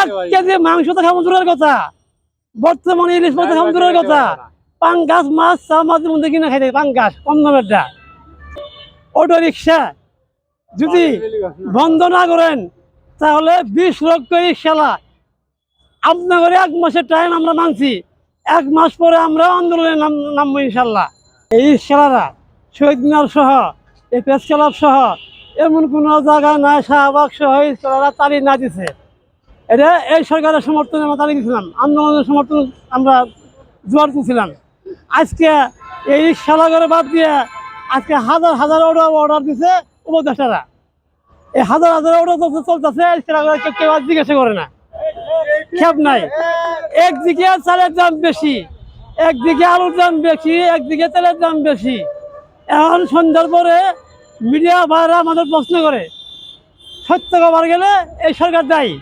এক কেজি মাংস তো খাব দূরের কথা। বর্তমানে ইলিশ মাছ খাব দূরের কথা। পাঙ্গাস মাছ চা মধ্যে কিনে খাইতে পাঙ্গাস কম দামেরটা অটো রিক্সা যদি বন্ধ না করেন তাহলে বিশ লক্ষ রিক্সালা আপনাদের এক মাসের টাইম আমরা মানছি। এক মাস পরে আমরা আন্দোলনে নাম নামবো ইনশাল্লাহ। এই রিক্সালারা শহীদ মিনার সহ এই প্রেস ক্লাব সহ এমন কোনো জায়গা নাই শাহবাগ সহ রিক্সালারা তালি না দিছে। এটা এই সরকারের সমর্থনে আমরা তালি দিয়েছিলাম আন্দোলনের সমর্থন আমরা জোয়ার তুলছিলাম আজকে এই রিক্সালাগরে বাদ দিয়ে আজকে হাজার হাজার অর্ডার অর্ডার দিছে উপদেষ্টারা। এই হাজার হাজার অর্ডার চলতেছে রিক্সালাগরে কেউ আর জিজ্ঞাসা করে না। খেপ নাই। একদিকে চালের দাম বেশি, একদিকে আলুর দাম বেশি, একদিকে তেলের দাম বেশি। এখন সন্ধ্যার পরে মিডিয়া ভাইরা আমাদের প্রশ্ন করে, সত্য খবর গেলে এই সরকার দায়ী।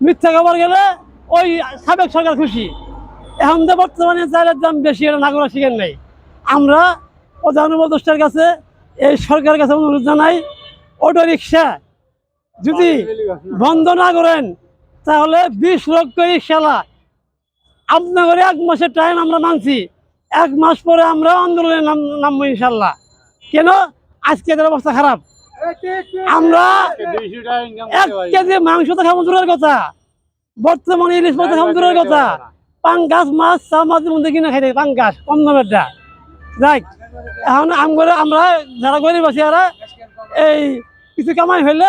মিথ্যা খবর গেলে ওই সাবেক সরকার খুশি। এখন তো বর্তমানে চালের দাম বেশি, এটা না করা শিখেন নাই। আমরা প্রধান কাছে, এই সরকারের কাছে অনুরোধ জানাই, অটো রিক্সা যদি বন্ধ না করেন, তাহলে বিশ লক্ষ রিক্সালা আপনাদের এক মাসের টাইম আমরা মানছি, এক মাস পরে আমরা আন্দোলনে নাম, নামবো ইনশাল্লাহ। কেন? আজকে এদের অবস্থা খারাপ। আমরা এক কেজি মাংস তো খাব দূরের কথা। বর্তমানে ইলিশ মাছ খাব দূরের কথা। পাঙ্গাস মাছ চা মাছের মধ্যে কিনে খাইতে পাঙ্গাস কম দামেরটা যাই এখন আমরা আমরা যারা গরিব আছি এরা এই কিছু কামাই হইলে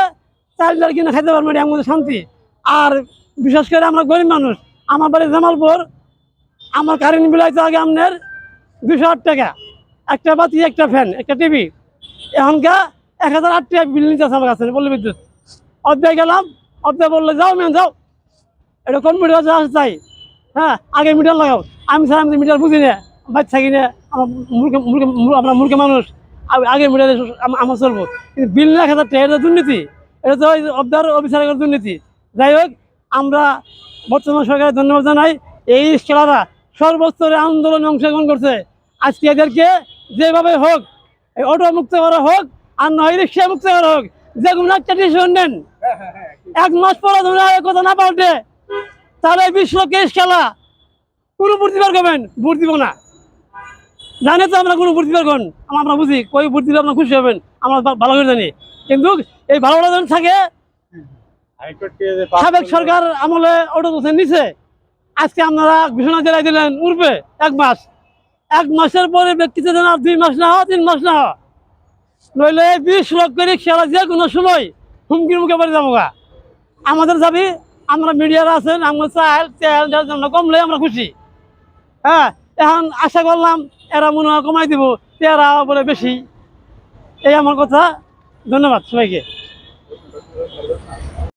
চাল ডাল কিনে খাইতে পারব এটা আমাদের শান্তি। আর বিশেষ করে আমরা গরিব মানুষ আমার বাড়ি জামালপুর। আমার কারেন্ট বিল হয়তো আগে আপনার দুশো আট টাকা। একটা বাতি একটা ফ্যান একটা টিভি। এখনকার এক হাজার আট টাকা বিল নিতে আমার কাছে, বললে বিদ্যুৎ। অর্ধেক গেলাম অর্ধেক বললে যাও মেন যাও। এটা কোন মিটার চাই হ্যাঁ আগে মিটার লাগাও। আমি স্যার, আমি মিটার বুঝি না। বাচ্চা কিনে আমার মূর্খ মূর্খ- আপনার মূর্খ মানুষ। আগে- মিটার আমার চলবো। কিন্তু বিল এক হাজার টাকা, এটা দুর্নীতি। এটা তো ওই অবদার অফিসারের দুর্নীতি। যাই হোক, আমরা বর্তমান সরকারের ধন্যবাদ জানাই। এই খেলারা সর্বস্তরে আন্দোলনে অংশগ্রহণ করছে। আজকে এদেরকে যেভাবে হোক, এই অটো মুক্ত করা হোক আর নয় রিক্সা মুক্ত হোক। যে একটা ডিসিশন নেন। এক মাস পরে তোমরা কথা না পাল্টে তাহলে বিশ লক্ষের খেলা। কোনো ভোট দিবার করবেন? দিব না। জানে তো আমরা কোনো দিবার কন আমরা বুঝি। কই ভোট দিলে আপনার খুশি হবেন। আমরা ভালো করে জানি। কিন্তু এই ভালোটা যেন থাকে, সাবেক সরকার আমলে অটো বছর নিছে। আজকে আপনারা ঘোষণা জেলায় দিলেন উঠবে এক মাস। এক মাসের পরে ব্যক্তিতে দুই মাস না হয় তিন মাস না হয় নইলে বিশ লক্ষ রিক্সা যে কোনো সময় হুমকির মুখে পড়ে যাব গা। আমাদের যাবি আমরা মিডিয়ার আছেন, আমরা চাল, তেল আমরা কমলে আমরা খুশি। হ্যাঁ এখন আশা করলাম এরা মনে হয় কমাই দিব এরা বলে বেশি। এই আমার কথা, ধন্যবাদ সবাইকে।